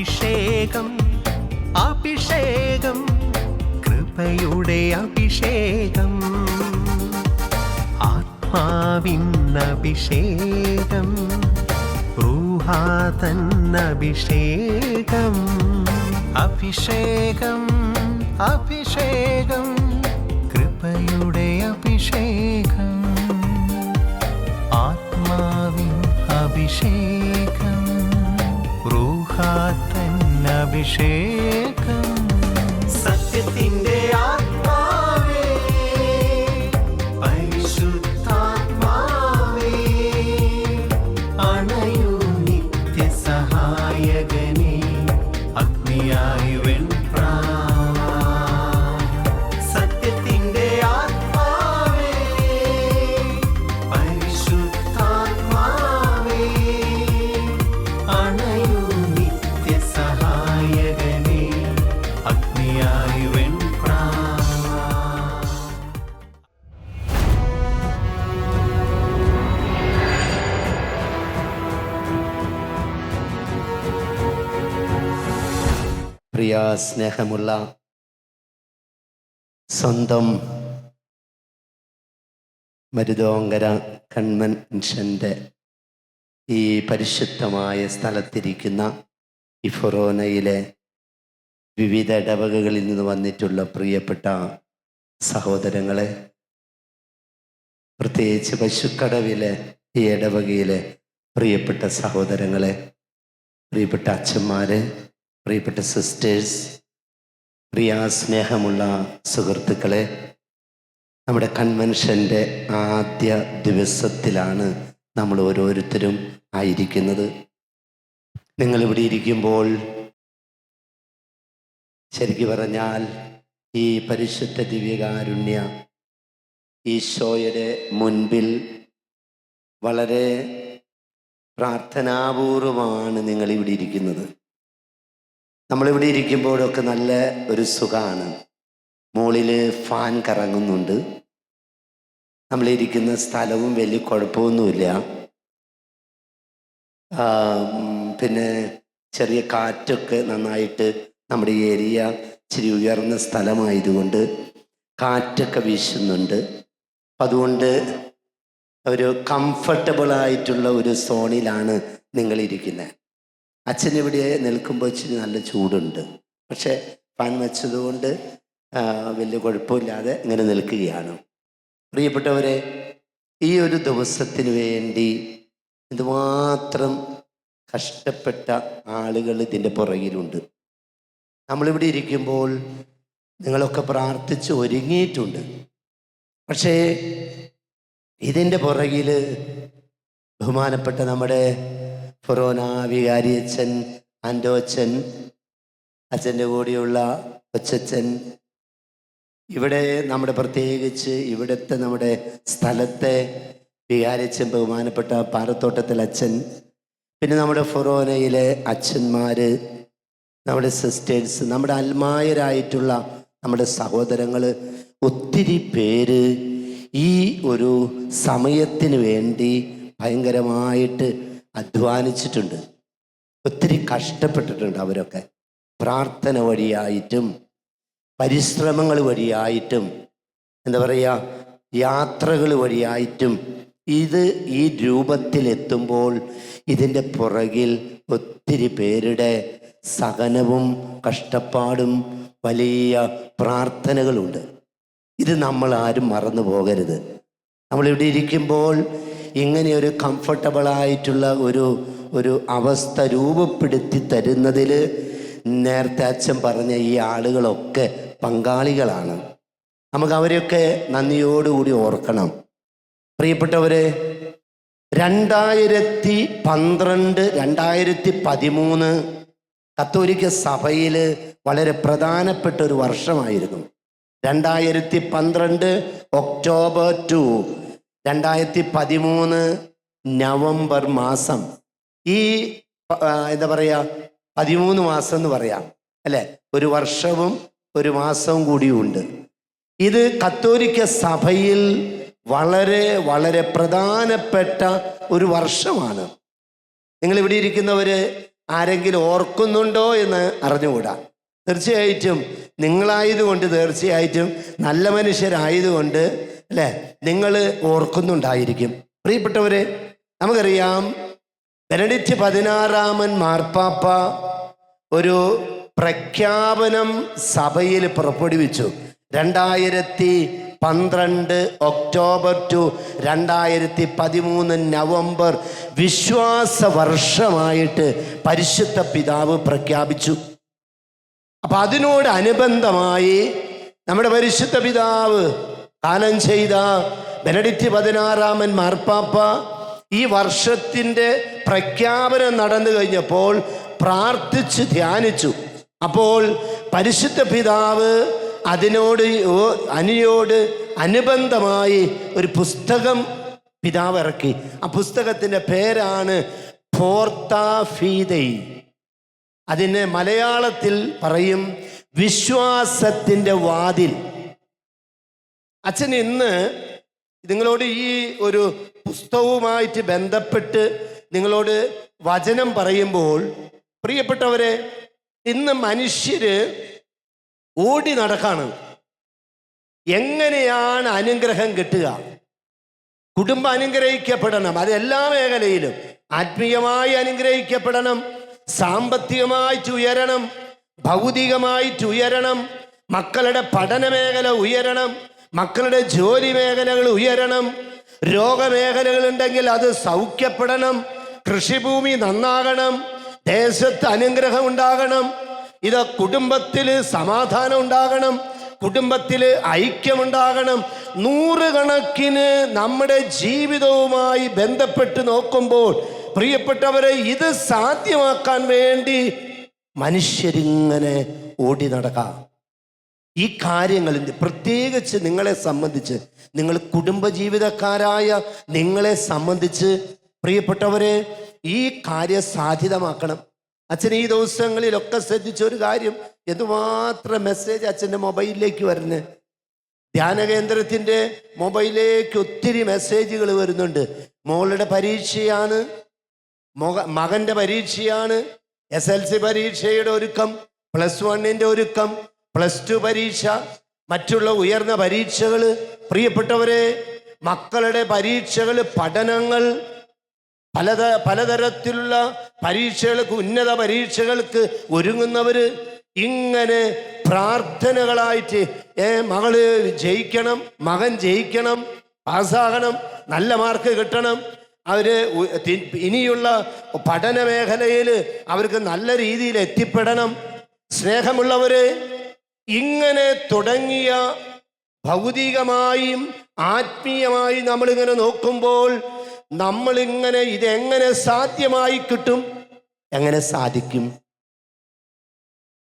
അഭിഷേകം അഭിഷേകം കൃപയുടെ അഭിഷേകം ആത്മാവിൻ അഭിഷേകം ഊഹാതൻ അഭിഷേകം. അഭിഷേകം കൃപയുടെ അഭിഷേകം ആത്മാവിൻ അഭിഷേകം റൂഹാത്ത അഭിഷേകം. സത്യത്തിന്റെ സ്നേഹമുള്ള സ്വന്തം മരുതോങ്കര കൺവെൻഷന്റെ ഈ പരിശുദ്ധമായ സ്ഥലത്തിരിക്കുന്ന ഈ ഫൊറോനയിലെ വിവിധ ഇടവകകളിൽ നിന്ന് വന്നിട്ടുള്ള പ്രിയപ്പെട്ട സഹോദരങ്ങളെ പ്രത്യേകിച്ച് പശുക്കടവിലെ ഈ ഇടവകയിലെ പ്രിയപ്പെട്ട സഹോദരങ്ങളെ പ്രിയപ്പെട്ട അച്ഛന്മാരെ പ്രിയപ്പെട്ട സിസ്റ്റേഴ്സ് പ്രിയ സ്നേഹമുള്ള സുഹൃത്തുക്കളെ നമ്മുടെ കൺവെൻഷന്റെ ആദ്യ ദിവസത്തിലാണ് നമ്മൾ ഓരോരുത്തരും ആയിരിക്കുന്നത്. നിങ്ങളിവിടെ ഇരിക്കുമ്പോൾ ശരിക്കു പറഞ്ഞാൽ ഈ പരിശുദ്ധ ദിവ്യകാരുണ്യ ഈശോയുടെ മുൻപിൽ വളരെ പ്രാർത്ഥനാപൂർവമാണ് നിങ്ങളിവിടെ ഇരിക്കുന്നത്. നമ്മളിവിടെ ഇരിക്കുമ്പോഴൊക്കെ നല്ല ഒരു സുഖമാണ് മുകളിൽ ഫാൻ കറങ്ങുന്നുണ്ട്. നമ്മളിരിക്കുന്ന സ്ഥലവും വലിയ കുഴപ്പമൊന്നുമില്ല. പിന്നെ ചെറിയ കാറ്റൊക്കെ നന്നായിട്ട് നമ്മുടെ ഏരിയ ഇച്ചിരി ഉയർന്ന സ്ഥലമായതുകൊണ്ട് കാറ്റൊക്കെ വീശുന്നുണ്ട്. അതുകൊണ്ട് ഒരു കംഫർട്ടബിൾ ആയിട്ടുള്ള ഒരു സോണിലാണ് നിങ്ങളിരിക്കുന്നത് അച്ഛൻ ഇവിടെ നിൽക്കുമ്പോൾ ഇച്ചിരി നല്ല ചൂടുണ്ട്. പക്ഷെ ഫാൻ വെച്ചതുകൊണ്ട് വലിയ കുഴപ്പമില്ലാതെ ഇങ്ങനെ നിൽക്കുകയാണ്. പ്രിയപ്പെട്ടവരെ ഈ ഒരു ദിവസത്തിന് വേണ്ടി എന്തുമാത്രം കഷ്ടപ്പെട്ട ആളുകൾ ഇതിന്റെ പുറകിലുണ്ട്. നമ്മളിവിടെ ഇരിക്കുമ്പോൾ നിങ്ങളൊക്കെ പ്രാർത്ഥിച്ച് ഒരുങ്ങിയിട്ടുണ്ട്. പക്ഷേ ഇതിന്റെ പുറകിൽ ബഹുമാനപ്പെട്ട നമ്മുടെ ഫൊറോന വികാരി അച്ഛൻ ആൻഡോ അച്ഛൻ അച്ഛന്റെ കൂടെയുള്ള കൊച്ചച്ഛൻ. ഇവിടെ നമ്മുടെ പ്രത്യേകിച്ച് ഇവിടുത്തെ നമ്മുടെ സ്ഥലത്തെ വികാരിച്ചൻ ബഹുമാനപ്പെട്ട പാറത്തോട്ടത്തിൽ അച്ഛൻ. പിന്നെ നമ്മുടെ ഫൊറോനയിലെ അച്ഛന്മാർ നമ്മുടെ സിസ്റ്റേഴ്സ് നമ്മുടെ അൽമായരായിട്ടുള്ള നമ്മുടെ സഹോദരങ്ങൾ ഒത്തിരി പേര് ഈ ഒരു സമയത്തിന് വേണ്ടി ഭയങ്കരമായിട്ട് അധ്വാനിച്ചിട്ടുണ്ട്. ഒത്തിരി കഷ്ടപ്പെട്ടിട്ടുണ്ട് അവരൊക്കെ. പ്രാർത്ഥന വഴിയായിട്ടും പരിശ്രമങ്ങൾ വഴിയായിട്ടും എന്താ പറയുക യാത്രകൾ വഴിയായിട്ടും ഇത് ഈ രൂപത്തിലെത്തുമ്പോൾ ഇതിന്റെ പുറകിൽ ഒത്തിരി പേരുടെ സഹനവും കഷ്ടപ്പാടും വലിയ പ്രാർത്ഥനകളുണ്ട്. ഇത് നമ്മൾ ആരും മറന്നു പോകരുത്. നമ്മളിവിടെ ഇരിക്കുമ്പോൾ ഇങ്ങനെ ഒരു കംഫർട്ടബിൾ ആയിട്ടുള്ള ഒരു ഒരു അവസ്ഥ രൂപപ്പെടുത്തി തരുന്നതിൽ നേരത്തെ അച്ഛൻ പറഞ്ഞ ഈ ആളുകളൊക്കെ പങ്കാളികളാണ്. നമുക്ക് അവരെയൊക്കെ നന്ദിയോടുകൂടി ഓർക്കണം. പ്രിയപ്പെട്ടവരെ രണ്ടായിരത്തി പന്ത്രണ്ട് രണ്ടായിരത്തി പതിമൂന്ന് കത്തോലിക്ക സഭയിൽ വളരെ പ്രധാനപ്പെട്ട ഒരു വർഷമായിരുന്നു. രണ്ടായിരത്തി പന്ത്രണ്ട് ഒക്ടോബർ ടു രണ്ടായിരത്തി പതിമൂന്ന് നവംബർ മാസം. ഈ എന്താ പറയുക പതിമൂന്ന് മാസം എന്ന് പറയാം അല്ലെ? ഒരു വർഷവും ഒരു മാസവും കൂടിയുണ്ട്. ഇത് കത്തോലിക്ക സഭയിൽ വളരെ വളരെ പ്രധാനപ്പെട്ട ഒരു വർഷമാണ്. നിങ്ങൾ ഇവിടെ ഇരിക്കുന്നവർ ആരെങ്കിലും ഓർക്കുന്നുണ്ടോ എന്ന് അറിഞ്ഞുകൂടാ. തീർച്ചയായിട്ടും നിങ്ങളായതുകൊണ്ട് തീർച്ചയായിട്ടും നല്ല മനുഷ്യരായതുകൊണ്ട് അല്ലേ? നിങ്ങൾ ഓർക്കുന്നുണ്ടായിരിക്കും. പ്രിയപ്പെട്ടവരെ നമുക്കറിയാം ബെനഡിറ്റ് പതിനാറാമൻ മാർപ്പാപ്പ ഒരു പ്രഖ്യാപനം സഭയിൽ പുറപ്പെടുവിച്ചു. രണ്ടായിരത്തി പന്ത്രണ്ട് ഒക്ടോബർ ടു രണ്ടായിരത്തി പതിമൂന്ന് നവംബർ വിശ്വാസ വർഷമായിട്ട് പരിശുദ്ധ പിതാവ് പ്രഖ്യാപിച്ചു. അപ്പൊ അതിനോടനുബന്ധമായി നമ്മുടെ പരിശുദ്ധ പിതാവ് കാലം ചെയ്ത ബെനഡിറ്റ് പതിനാറാമൻ മാർപ്പാപ്പ ഈ വർഷത്തിന്റെ പ്രഖ്യാപനം നടന്നു കഴിഞ്ഞപ്പോൾ പ്രാർത്ഥിച്ച് ധ്യാനിച്ചു. അപ്പോൾ പരിശുദ്ധ പിതാവ് അതിനോട് അനിയോട് അനുബന്ധമായി ഒരു പുസ്തകം പിതാവ് ഇറക്കി. ആ പുസ്തകത്തിന്റെ പേരാണ് ഫോർത്താഫീതൈ അതിന് മലയാളത്തിൽ പറയും വിശ്വാസത്തിന്റെ വാതിൽ. അച്ഛൻ ഇന്ന് നിങ്ങളോട് ഈ ഒരു പുസ്തകവുമായിട്ട് ബന്ധപ്പെട്ട് നിങ്ങളോട് വചനം പറയുമ്പോൾ പ്രിയപ്പെട്ടവരെ ഇന്ന് മനുഷ്യര് ഓടി നടക്കാണ്. എങ്ങനെയാണ് അനുഗ്രഹം കിട്ടുക? കുടുംബം അനുഗ്രഹിക്കപ്പെടണം അത് എല്ലാ മേഖലയിലും. ആത്മീയമായി അനുഗ്രഹിക്കപ്പെടണം സാമ്പത്തികമായിട്ട് ഉയരണം ഭൗതികമായിട്ട് ഉയരണം മക്കളുടെ പഠന മേഖല ഉയരണം മക്കളുടെ ജോലി മേഖലകൾ ഉയരണം. രോഗമേഖലകൾ ഉണ്ടെങ്കിൽ അത് സൗഖ്യപ്പെടണം. കൃഷിഭൂമി നന്നാകണം. ദേശത്ത് അനുഗ്രഹം ഉണ്ടാകണം. ഇത് കുടുംബത്തിൽ സമാധാനം ഉണ്ടാകണം. കുടുംബത്തിൽ ഐക്യമുണ്ടാകണം. നൂറുകണക്കിന് നമ്മുടെ ജീവിതവുമായി ബന്ധപ്പെട്ട് നോക്കുമ്പോൾ പ്രിയപ്പെട്ടവരെ ഇത് സാധ്യമാക്കാൻ വേണ്ടി മനുഷ്യരിങ്ങനെ ഓടി നടക്കാം. ഈ കാര്യങ്ങളിൽ പ്രത്യേകിച്ച് നിങ്ങളെ സംബന്ധിച്ച് നിങ്ങൾ കുടുംബജീവിതക്കാരായ നിങ്ങളെ സംബന്ധിച്ച് പ്രിയപ്പെട്ടവരെ ഈ കാര്യം സാധ്യതമാക്കണം. അച്ഛൻ ഈ ദിവസങ്ങളിലൊക്കെ ശ്രദ്ധിച്ച ഒരു കാര്യം എന്തുമാത്രം മെസ്സേജ് അച്ഛന്റെ മൊബൈലിലേക്ക് വരുന്നത് ധ്യാന കേന്ദ്രത്തിന്റെ മൊബൈലിലേക്ക് ഒത്തിരി മെസ്സേജുകൾ വരുന്നുണ്ട്. മോളുടെ പരീക്ഷയാണ് മക മകന്റെ പരീക്ഷയാണ് എസ് എൽ സി പരീക്ഷയുടെ ഒരുക്കം പ്ലസ് വണ്ണിന്റെ ഒരുക്കം പ്ലസ് ടു പരീക്ഷ മറ്റുള്ള ഉയർന്ന പരീക്ഷകൾ പ്രിയപ്പെട്ടവരെ മക്കളുടെ പരീക്ഷകൾ പഠനങ്ങൾ പലത പലതരത്തിലുള്ള പരീക്ഷകൾക്ക് ഉന്നത പരീക്ഷകൾക്ക് ഒരുങ്ങുന്നവർ ഇങ്ങനെ പ്രാർത്ഥനകളായിട്ട് ഏ മകൾ ജയിക്കണം മകൻ ജയിക്കണം പാസ്സാകണം നല്ല മാർക്ക് കിട്ടണം. അവർ ഇനിയുള്ള പഠന മേഖലയിൽ അവർക്ക് നല്ല രീതിയിൽ എത്തിപ്പെടണം സ്നേഹമുള്ളവര് ഇങ്ങനെ തുടങ്ങിയ ഭൗതികമായും ആത്മീയമായും നമ്മളിങ്ങനെ നോക്കുമ്പോൾ നമ്മളിങ്ങനെ ഇതെങ്ങനെ സാധ്യമായി കിട്ടും? എങ്ങനെ സാധിക്കും?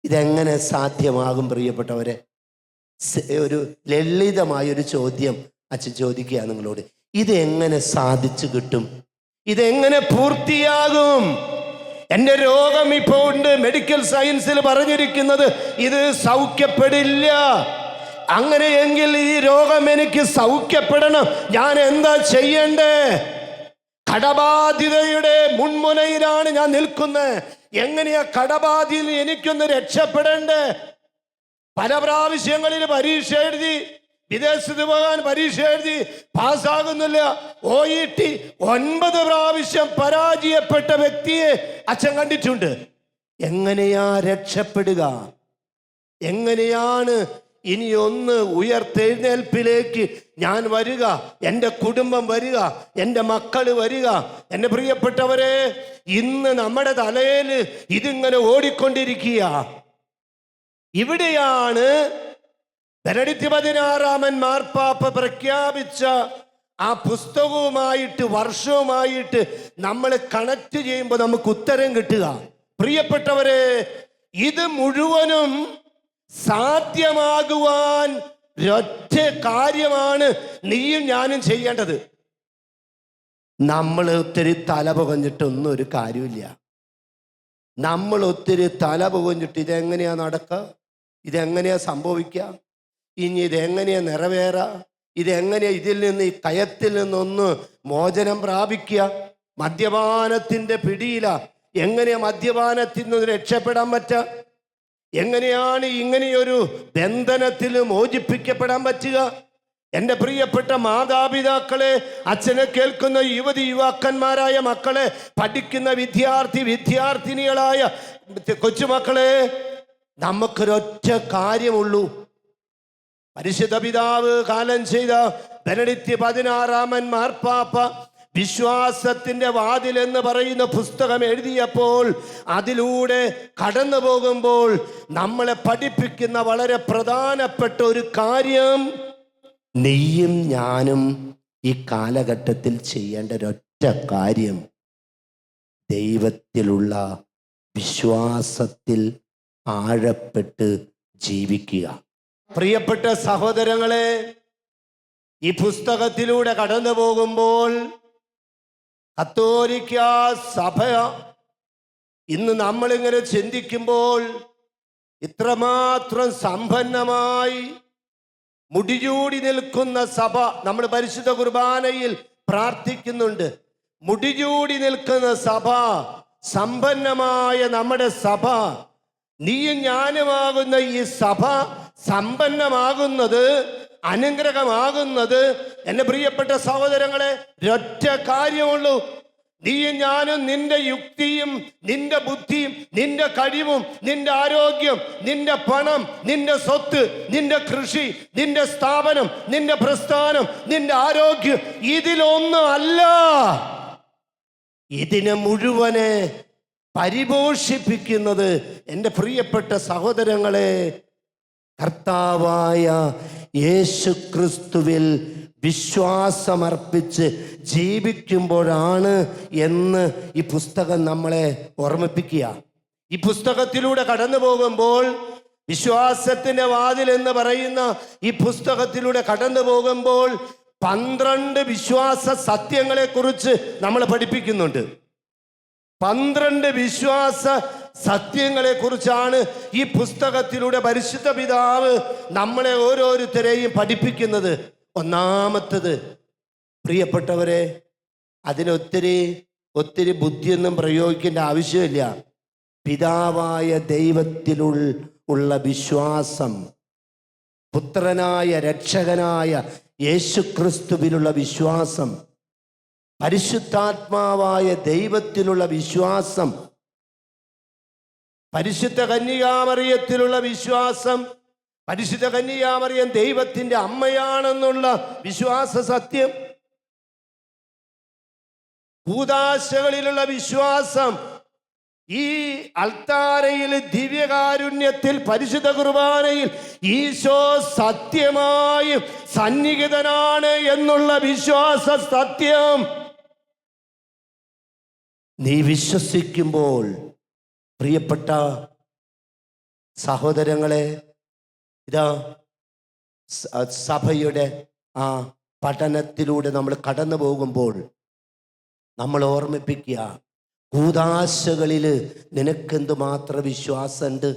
ഇതെങ്ങനെ സാധ്യമാകും പ്രിയപ്പെട്ടവരെ? ഒരു ലളിതമായ ഒരു ചോദ്യം അച്ഛൻ ചോദിക്കുക നിങ്ങളോട്. ഇതെങ്ങനെ സാധിച്ചു കിട്ടും? ഇതെങ്ങനെ പൂർത്തിയാകും? എന്റെ രോഗം ഇപ്പോൾ ഉണ്ട്. മെഡിക്കൽ സയൻസിൽ പറഞ്ഞിരിക്കുന്നത് ഇത് സൗഖ്യപ്പെടില്ല. അങ്ങനെയെങ്കിൽ ഈ രോഗം എനിക്ക് സൗഖ്യപ്പെടണം. ഞാൻ എന്താ ചെയ്യണ്ടേ? കടബാധിതയുടെ മുൻമുനയിലാണ് ഞാൻ നിൽക്കുന്നത് എങ്ങനെയാ കടബാധിയിൽ എനിക്കൊന്ന് രക്ഷപ്പെടേണ്ടേ? പല പ്രാവശ്യങ്ങളിൽ പരീക്ഷ എഴുതി വിദേശത്ത് പോകാൻ പരീക്ഷ എഴുതി പാസ്സാകുന്നില്ല. ഒ ഇ ടി ഒൻപത് പ്രാവശ്യം പരാജയപ്പെട്ട വ്യക്തിയെ അച്ഛൻ കണ്ടിട്ടുണ്ട്. എങ്ങനെയാ രക്ഷപ്പെടുക? എങ്ങനെയാണ് ഇനി ഒന്ന് ഉയർത്തെഴുന്നേൽപ്പിലേക്ക് ഞാൻ വരിക? എന്റെ കുടുംബം വരിക? എന്റെ മക്കൾ വരിക? എന്റെ പ്രിയപ്പെട്ടവരെ ഇന്ന് നമ്മുടെ തലയിൽ ഇതിങ്ങനെ ഓടിക്കൊണ്ടിരിക്കുക. ഇവിടെയാണ് ബെനഡിക്റ്റ് പതിനാറാമൻ മാർപ്പാപ്പ പ്രഖ്യാപിച്ച ആ പുസ്തകവുമായിട്ട് വർഷവുമായിട്ട് നമ്മൾ കണക്ട് ചെയ്യുമ്പോൾ നമുക്ക് ഉത്തരം കിട്ടുക. പ്രിയപ്പെട്ടവരെ ഇത് മുഴുവനും സാധ്യമാകുവാൻ ഒറ്റ കാര്യമാണ് നീയും ഞാനും ചെയ്യേണ്ടത്. നമ്മൾ ഒത്തിരി തല പുകഞ്ഞിട്ടൊന്നും ഒരു കാര്യമില്ല നമ്മൾ ഒത്തിരി തല പുകഞ്ഞിട്ട് ഇതെങ്ങനെയാ നടക്കുക ഇതെങ്ങനെയാ സംഭവിക്കുക ഇനി ഇതെങ്ങനെയാ നിറവേറുക? ഇതെങ്ങനെയാ ഇതിൽ നിന്ന് ഈ കയത്തിൽ നിന്നൊന്ന് മോചനം പ്രാപിക്കുക? മദ്യപാനത്തിന്റെ പിടിയില. എങ്ങനെയാ മദ്യപാനത്തിൽ നിന്ന് രക്ഷപ്പെടാൻ പറ്റുക? എങ്ങനെയാണ് ഇങ്ങനെയൊരു ബന്ധനത്തിൽ മോചിപ്പിക്കപ്പെടാൻ പറ്റുക? എന്റെ പ്രിയപ്പെട്ട മാതാപിതാക്കളെ അച്ഛനെ കേൾക്കുന്ന യുവതി യുവാക്കന്മാരായ മക്കളെ പഠിക്കുന്ന വിദ്യാർത്ഥി വിദ്യാർത്ഥിനികളായ കൊച്ചുമക്കളെ നമുക്കൊരൊറ്റ കാര്യമുള്ളൂ. പരിശുദ്ധ പിതാവ് കാലം ചെയ്ത ബെനഡിക്റ്റ് പതിനാറാമൻ മാർപ്പാപ്പ വിശ്വാസത്തിന്റെ വാതിൽ എന്ന് പറയുന്ന പുസ്തകം എഴുതിയപ്പോൾ അതിലൂടെ കടന്നു പോകുമ്പോൾ നമ്മളെ പഠിപ്പിക്കുന്ന വളരെ പ്രധാനപ്പെട്ട ഒരു കാര്യം നെയ്യും ഞാനും ഈ കാലഘട്ടത്തിൽ ചെയ്യേണ്ട ഒരൊറ്റ കാര്യം ദൈവത്തിലുള്ള വിശ്വാസത്തിൽ ആഴപ്പെട്ട് ജീവിക്കുക. പ്രിയപ്പെട്ട സഹോദരങ്ങളെ ഈ പുസ്തകത്തിലൂടെ കടന്നു പോകുമ്പോൾ കത്തോലിക്ക സഭ ഇന്ന് നമ്മളിങ്ങനെ ചിന്തിക്കുമ്പോൾ ഇത്രമാത്രം സമ്പന്നമായി മുടിചൂടി നിൽക്കുന്ന സഭ നമ്മൾ പരിശുദ്ധ കുർബാനയിൽ പ്രാർത്ഥിക്കുന്നുണ്ട്. മുടിചൂടി നിൽക്കുന്ന സഭ സമ്പന്നമായ നമ്മുടെ സഭ നീയും ഞാനുമാകുന്ന ഈ സഭ സമ്പന്നമാകുന്നത് അനുഗ്രഹമാകുന്നത്. എന്റെ പ്രിയപ്പെട്ട സഹോദരങ്ങളെ ഒറ്റ കാര്യമുള്ളൂ. നീയും ഞാനും നിന്റെ യുക്തിയും നിന്റെ ബുദ്ധിയും നിന്റെ കഴിവും നിന്റെ ആരോഗ്യം നിന്റെ പണം നിന്റെ സ്വത്ത് നിന്റെ കൃഷി നിന്റെ സ്ഥാപനം നിന്റെ പ്രസ്ഥാനം നിന്റെ ആരോഗ്യം ഇതിലൊന്നും അല്ല. ഇതിനെ മുഴുവനെ പരിപോഷിപ്പിക്കുന്നത് എന്റെ പ്രിയപ്പെട്ട സഹോദരങ്ങളെ കർത്താവായ യേശു ക്രിസ്തുവിൽ വിശ്വാസമർപ്പിച്ച് ജീവിക്കുമ്പോഴാണ് എന്ന് ഈ പുസ്തകം നമ്മളെ ഓർമ്മിപ്പിക്കുക. ഈ പുസ്തകത്തിലൂടെ കടന്നു പോകുമ്പോൾ വിശ്വാസത്തിന്റെ വാതിൽ എന്ന് പറയുന്ന ഈ പുസ്തകത്തിലൂടെ കടന്നു പോകുമ്പോൾ പന്ത്രണ്ട് വിശ്വാസ സത്യങ്ങളെക്കുറിച്ച് നമ്മൾ പഠിപ്പിക്കുന്നുണ്ട്. പന്ത്രണ്ട് വിശ്വാസ സത്യങ്ങളെ കുറിച്ചാണ് ഈ പുസ്തകത്തിലൂടെ പരിശുദ്ധ പിതാവ് നമ്മളെ ഓരോരുത്തരെയും പഠിപ്പിക്കുന്നത്. ഒന്നാമത്തത് പ്രിയപ്പെട്ടവരെ അതിനൊത്തിരി ഒത്തിരി ബുദ്ധിയൊന്നും പ്രയോഗിക്കേണ്ട ആവശ്യമില്ല. പിതാവായ ദൈവത്തിലുള്ള ഉള്ള വിശ്വാസം പുത്രനായ രക്ഷകനായ യേശുക്രിസ്തുവിലുള്ള വിശ്വാസം പരിശുദ്ധാത്മാവായ ദൈവത്തിലുള്ള വിശ്വാസം പരിശുദ്ധ കന്യകാമറിയത്തിലുള്ള വിശ്വാസം പരിശുദ്ധ കന്യകാമറിയം ദൈവത്തിന്റെ അമ്മയാണെന്നുള്ള വിശ്വാസ സത്യം. ഭൂതാശകളിലുള്ള വിശ്വാസം ഈ അൾത്താരയിൽ ദിവ്യകാരുണ്യത്തിൽ പരിശുദ്ധ കുർബാനയിൽ ഈശോ സത്യമായും സന്നിഹിതനാണ് എന്നുള്ള വിശ്വാസ സത്യം. നീ വിശ്വസിക്കുമ്പോൾ പ്രിയപ്പെട്ട സഹോദരങ്ങളെ ഇതാ സഭയുടെ ആ പഠനത്തിലൂടെ നമ്മൾ കടന്നു പോകുമ്പോൾ നമ്മൾ ഓർമ്മിപ്പിക്കുക കൂതാശകളിൽ നിനക്കെന്ത് മാത്രം വിശ്വാസമുണ്ട്?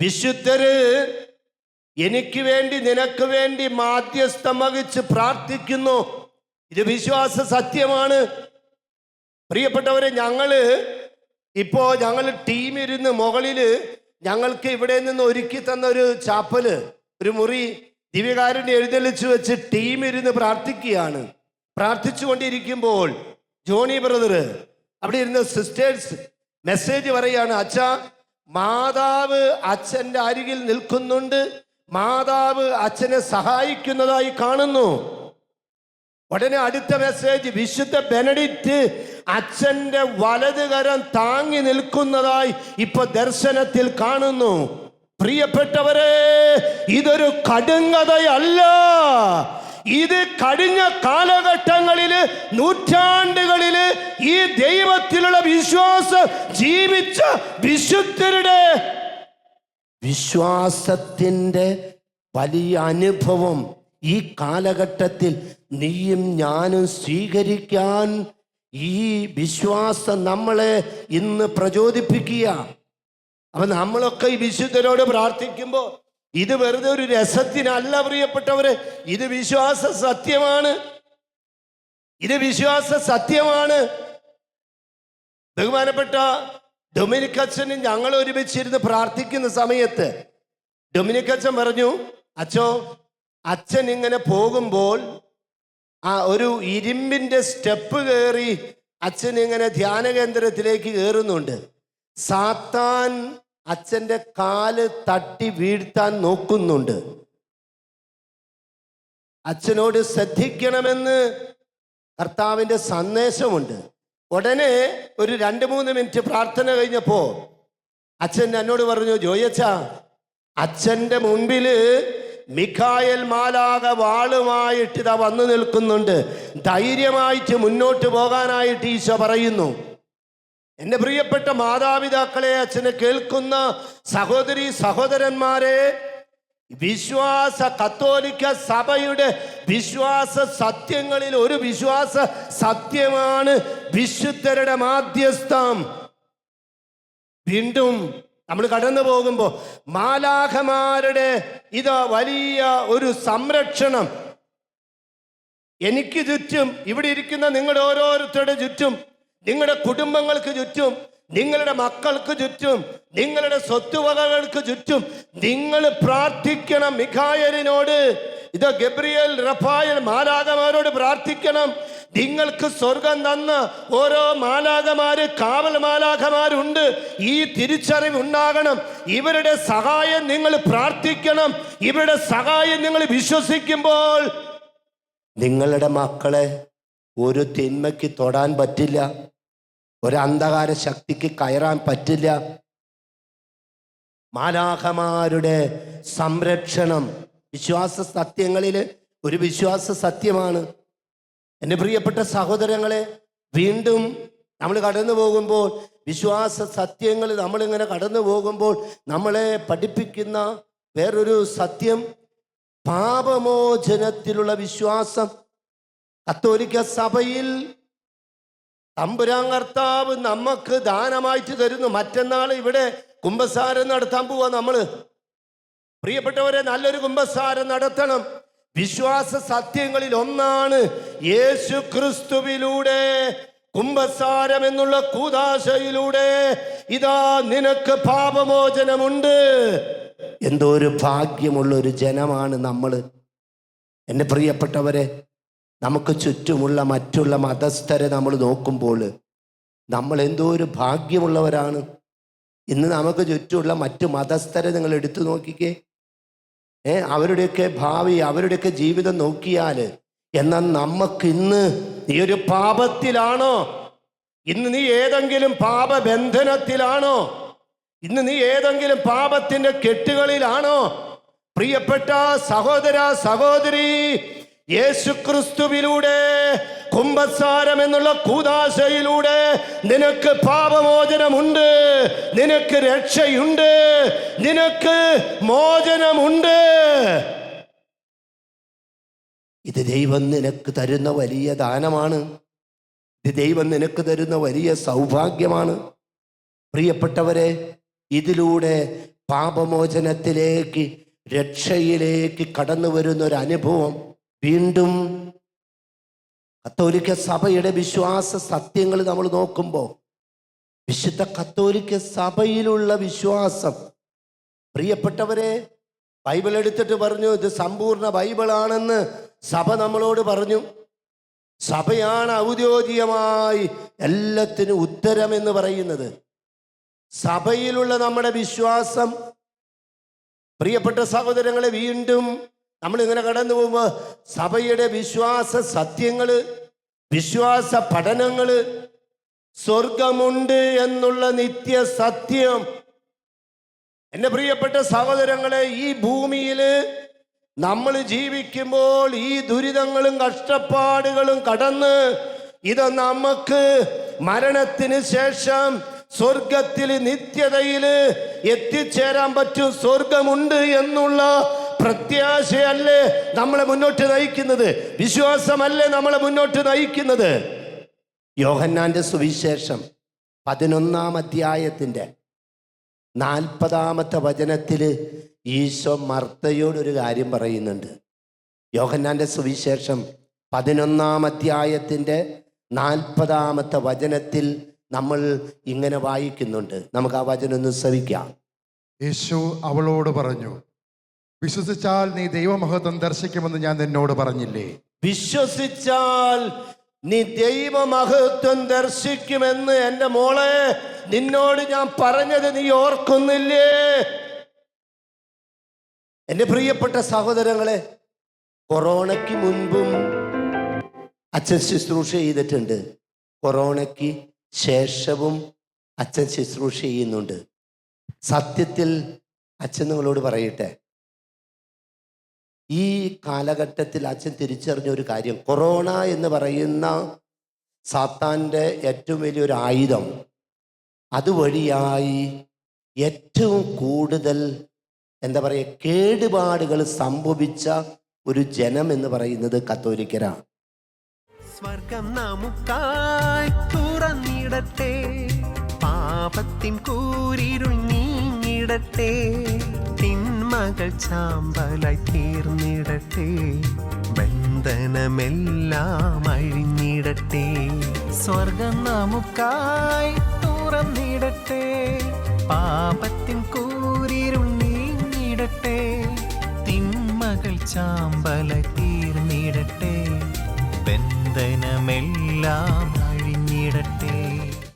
വിശുദ്ധര് എനിക്ക് വേണ്ടി നിനക്ക് വേണ്ടി മാധ്യസ്ഥം വഹിച്ച് പ്രാർത്ഥിക്കുന്നു. ഇത് വിശ്വാസ സത്യമാണ്. പ്രിയപ്പെട്ടവരെ ഞങ്ങൾ ഇപ്പോ ഞങ്ങൾ ടീം ഇരുന്ന് മുകളിൽ ഞങ്ങൾക്ക് ഇവിടെ നിന്ന് ഒരുക്കി തന്ന ഒരു ചാപ്പൽ ഒരു മുറി ദിവ്യകാരനെ എഴുന്നള്ളിച്ചു വെച്ച് ടീം ഇരുന്ന് പ്രാർത്ഥിക്കുകയാണ് പ്രാർത്ഥിച്ചുകൊണ്ടിരിക്കുമ്പോൾ ജോണി ബ്രദർ അവിടെ ഇരുന്ന സിസ്റ്റേഴ്സ് മെസ്സേജ് പറയാണ് അച്ഛ മാതാവ് അച്ഛന്റെ അരികിൽ നിൽക്കുന്നുണ്ട്. മാതാവ് അച്ഛനെ സഹായിക്കുന്നതായി കാണുന്നു. ഉടനെ അടുത്ത മെസ്സേജ് വിശുദ്ധ ബെനഡിറ്റ് അച്ഛന്റെ വലത് കരം താങ്ങി നിൽക്കുന്നതായി ഇപ്പൊ ദർശനത്തിൽ കാണുന്നു. പ്രിയപ്പെട്ടവരെ ഇതൊരു കടുങ്കഥയല്ല. ഇത് കഴിഞ്ഞ കാലഘട്ടങ്ങളിൽ നൂറ്റാണ്ടുകളിൽ ഈ ദൈവത്തിലുള്ള വിശ്വാസം ജീവിച്ച വിശുദ്ധരുടെ വിശ്വാസത്തിന്റെ വലിയ അനുഭവം ഈ കാലഘട്ടത്തിൽ നീയും ഞാനും സ്വീകരിക്കാൻ ഈ വിശ്വാസം നമ്മളെ ഇന്ന് പ്രചോദിപ്പിക്കുക. അപ്പൊ നമ്മളൊക്കെ ഈ വിശുദ്ധരോട് പ്രാർത്ഥിക്കുമ്പോൾ ഇത് വെറുതെ ഒരു രസത്തിനല്ല പ്രിയപ്പെട്ടവര് ഇത് വിശ്വാസ സത്യമാണ്. ഇത് വിശ്വാസ സത്യമാണ്. ബഹുമാനപ്പെട്ട ഡൊമിനിക് അച്ഛനും ഞങ്ങൾ ഒരുമിച്ചിരുന്ന് പ്രാർത്ഥിക്കുന്ന സമയത്ത് ഡൊമിനിക് അച്ഛൻ പറഞ്ഞു അച്ഛോ അച്ഛൻ ഇങ്ങനെ പോകുമ്പോൾ ആ ഒരു ഇരുമ്പിന്റെ സ്റ്റെപ്പ് കയറി അച്ഛൻ ഇങ്ങനെ ധ്യാന കേന്ദ്രത്തിലേക്ക് കയറുന്നുണ്ട്. സാത്താൻ അച്ഛന്റെ കാൽ തട്ടി വീഴ്ത്താൻ നോക്കുന്നുണ്ട്. അച്ഛനോട് ശ്രദ്ധിക്കണമെന്ന് കർത്താവിന്റെ സന്ദേശമുണ്ട്. ഉടനെ ഒരു രണ്ട് മൂന്ന് മിനിറ്റ് പ്രാർത്ഥന കഴിഞ്ഞപ്പോൾ അച്ഛൻ എന്നോട് പറഞ്ഞു ജോയച്ച അച്ഛന്റെ മുൻപിൽ മിഖായൽ മാലാക വാളുമായിട്ട് ഇതാ വന്നു നിൽക്കുന്നുണ്ട്. ധൈര്യമായിട്ട് മുന്നോട്ട് പോകാനായിട്ട് ഈശോ പറയുന്നു. എന്റെ പ്രിയപ്പെട്ട മാതാപിതാക്കളെ അച്ഛനെ കേൾക്കുന്ന സഹോദരി സഹോദരന്മാരെ വിശ്വാസ കത്തോലിക്ക സഭയുടെ വിശ്വാസ സത്യങ്ങളിൽ ഒരു വിശ്വാസ സത്യമാണ് വിശുദ്ധരുടെ മാധ്യസ്ഥം. വീണ്ടും നമ്മൾ കടന്നു പോകുമ്പോൾ മാലാഖമാരുടെ ഇത് വലിയ ഒരു സംരക്ഷണം. എനിക്ക് ചുറ്റും ഇവിടെ ഇരിക്കുന്ന നിങ്ങളുടെ ഓരോരുത്തരുടെ ചുറ്റും നിങ്ങളുടെ കുടുംബങ്ങൾക്ക് ചുറ്റും നിങ്ങളുടെ മക്കൾക്ക് ചുറ്റും നിങ്ങളുടെ സ്വത്തുവകകൾക്ക് ചുറ്റും നിങ്ങൾ പ്രാർത്ഥിക്കണം മിഖായലിനോട്. ഇത് ഗബ്രിയൽ റഫായൽ മാലാഖമാരോട് പ്രാർത്ഥിക്കണം. നിങ്ങൾക്ക് സ്വർഗം തന്ന് ഓരോ മാലാകമാര് കാവൽ മാലാഖമാരുണ്ട്. ഈ തിരിച്ചറിവ് ഉണ്ടാകണം ഇവരുടെ സഹായം നിങ്ങൾ പ്രാർത്ഥിക്കണം. ഇവരുടെ സഹായം നിങ്ങൾ വിശ്വസിക്കുമ്പോൾ നിങ്ങളുടെ മക്കളെ ഒരു തിന്മയ്ക്ക് തൊടാൻ പറ്റില്ല. ഒരു അന്ധകാര ശക്തിക്ക് കയറാൻ പറ്റില്ല. മാലാഖമാരുടെ സംരക്ഷണം വിശ്വാസ സത്യങ്ങളിൽ ഒരു വിശ്വാസ സത്യമാണ്. എന്റെ പ്രിയപ്പെട്ട സഹോദരങ്ങളെ വീണ്ടും നമ്മൾ കടന്നു പോകുമ്പോൾ വിശ്വാസ സത്യങ്ങൾ നമ്മളിങ്ങനെ കടന്നു പോകുമ്പോൾ നമ്മളെ പഠിപ്പിക്കുന്ന വേറൊരു സത്യം പാപമോചനത്തിലുള്ള വിശ്വാസം. കത്തോലിക്ക സഭയിൽ തമ്പുരാൻ കർത്താവ് നമുക്ക് ദാനമായിട്ട് തരുന്നു. മറ്റന്നാൾ ഇവിടെ കുംഭസാരം നടത്താൻ പോവാ നമ്മൾ. പ്രിയപ്പെട്ടവരെ നല്ലൊരു കുംഭസാരം നടത്തണം. വിശ്വാസ സത്യങ്ങളിൽ ഒന്നാണ് യേശു ക്രിസ്തുവിലൂടെ കുംഭസാരം എന്നുള്ള കൂതാശയിലൂടെ. ഇതാ നിനക്ക് പാപമോചനമുണ്ട്. എന്തോ ഒരു ഭാഗ്യമുള്ള ഒരു ജനമാണ് നമ്മൾ എന്റെ പ്രിയപ്പെട്ടവരെ നമുക്ക് ചുറ്റുമുള്ള മറ്റുള്ള മതസ്ഥരെ നമ്മൾ നോക്കുമ്പോൾ നമ്മൾ എന്തോ ഒരു ഭാഗ്യമുള്ളവരാണ്. ഇന്ന് നമുക്ക് ചുറ്റുമുള്ള മറ്റു മതസ്ഥരെ നിങ്ങൾ എടുത്തു നോക്കിക്കേ. അവരുടെയൊക്കെ ഭാവി അവരുടെയൊക്കെ ജീവിതം നോക്കിയാൽ എന്നാൽ നമുക്ക് ഇന്ന് നീ ഒരു പാപത്തിലാണോ? ഇന്ന് നീ ഏതെങ്കിലും പാപബന്ധനത്തിലാണോ? ഇന്ന് നീ ഏതെങ്കിലും പാപത്തിന്റെ കെട്ടുകളിലാണോ? പ്രിയപ്പെട്ട സഹോദര സഹോദരി യേശുക്രിസ്തുവിലൂടെ കുംഭസാരം എന്നുള്ള കൂതാശയിലൂടെ നിനക്ക് പാപമോചനമുണ്ട് നിനക്ക് രക്ഷയുണ്ട് നിനക്ക് മോചനമുണ്ട്. ഇത് ദൈവം നിനക്ക് തരുന്ന വലിയ ദാനമാണ്. ഇത് ദൈവം നിനക്ക് തരുന്ന വലിയ സൗഭാഗ്യമാണ്. പ്രിയപ്പെട്ടവരെ ഇതിലൂടെ പാപമോചനത്തിലേക്ക് രക്ഷയിലേക്ക് കടന്നു വരുന്ന ഒരു അനുഭവം വീണ്ടും കത്തോലിക്ക സഭയുടെ വിശ്വാസ സത്യങ്ങൾ നമ്മൾ നോക്കുമ്പോൾ വിശുദ്ധ കത്തോലിക്ക സഭയിലുള്ള വിശ്വാസം. പ്രിയപ്പെട്ടവരെ ബൈബിൾ എടുത്തിട്ട് പറഞ്ഞു ഇത് സമ്പൂർണ ബൈബിളാണെന്ന് സഭ നമ്മളോട് പറഞ്ഞു. സഭയാണ് ഔദ്യോഗികമായി എല്ലാത്തിനും ഉത്തരം എന്ന് പറയുന്നത്. സഭയിലുള്ള നമ്മുടെ വിശ്വാസം. പ്രിയപ്പെട്ട സഹോദരങ്ങളെ വീണ്ടും നമ്മൾ ഇങ്ങനെ കടന്നു പോകുമ്പോൾ സഭയുടെ വിശ്വാസ സത്യങ്ങൾ വിശ്വാസ പഠനങ്ങൾ സ്വർഗമുണ്ട് എന്നുള്ള നിത്യ സത്യം. എന്റെ പ്രിയപ്പെട്ട സഹോദരങ്ങളെ ഈ ഭൂമിയിൽ നമ്മൾ ജീവിക്കുമ്പോൾ ഈ ദുരിതങ്ങളും കഷ്ടപ്പാടുകളും കടന്ന് ഇത് നമുക്ക് മരണത്തിന് ശേഷം സ്വർഗത്തിൽ നിത്യതയിൽ എത്തിച്ചേരാൻ പറ്റും. സ്വർഗമുണ്ട് എന്നുള്ള പ്രത്യാശയല്ലേ നമ്മളെ മുന്നോട്ട് നയിക്കുന്നത്? വിശ്വാസമല്ലേ നമ്മളെ മുന്നോട്ട് നയിക്കുന്നത്? യോഹന്നാന്റെ സുവിശേഷം പതിനൊന്നാം അധ്യായത്തിന്റെ നാൽപ്പതാമത്തെ വചനത്തിൽ ഈശോ മർത്തയോട് ഒരു കാര്യം പറയുന്നുണ്ട്. യോഹന്നാന്റെ സുവിശേഷം പതിനൊന്നാം അധ്യായത്തിന്റെ നാൽപ്പതാമത്തെ വചനത്തിൽ നമ്മൾ ഇങ്ങനെ വായിക്കുന്നുണ്ട്. നമുക്ക് ആ വചനം ഒന്ന് ശ്രവിക്കാം. യേശു അവളോട് പറഞ്ഞു വിശ്വസിച്ചാൽ നീ ദൈവമഹത്വം ദർശിക്കുമെന്ന് ഞാൻ നിന്നോട് പറഞ്ഞില്ലേ? വിശ്വസിച്ചാൽ നീ ദൈവമഹത്വം ദർശിക്കുമെന്ന് എന്റെ മോളെ നിന്നോട് ഞാൻ പറഞ്ഞത് നീ ഓർക്കുന്നില്ലേ? എന്റെ പ്രിയപ്പെട്ട സഹോദരങ്ങളെ കൊറോണയ്ക്ക് മുൻപും അച്ഛൻ ശുശ്രൂഷ ചെയ്തിട്ടുണ്ട്. കൊറോണയ്ക്ക് ശേഷവും അച്ഛൻ ശുശ്രൂഷ ചെയ്യുന്നുണ്ട്. സത്യത്തിൽ അച്ഛൻ നിങ്ങളോട് പറയട്ടെ ഈ കാലഘട്ടത്തിൽ അച്ഛൻ തിരിച്ചറിഞ്ഞ ഒരു കാര്യം. കൊറോണ എന്ന് പറയുന്ന സാത്താന്റെ ഏറ്റവും വലിയൊരു ആയുധം. അതുവഴിയായി ഏറ്റവും കൂടുതൽ എന്താ പറയുക കേടുപാടുകൾ സംഭവിച്ച ഒരു ജനം എന്ന് പറയുന്നത് കത്തോലിക്കരാണ്. സ്വർഗം നമുക്കായി തുറന്നിടട്ടെ പാപത്തിൻ കൂരിരുൾ തിന്മകൾ ചാമ്പലായി തീർന്നിടട്ടെ. ബന്ധനമെല്ലാം അഴിഞ്ഞിടട്ടെ. സ്വർഗം നമുക്കായി തുറന്നിടട്ടെ. പാപത്തിൻ കൂരിരുൾ നീങ്ങിടട്ടെ. തിന്മകൾ ചാമ്പലായി തീർന്നിടട്ടെ. ബന്ധനമെല്ലാം അഴിഞ്ഞിടട്ടെ.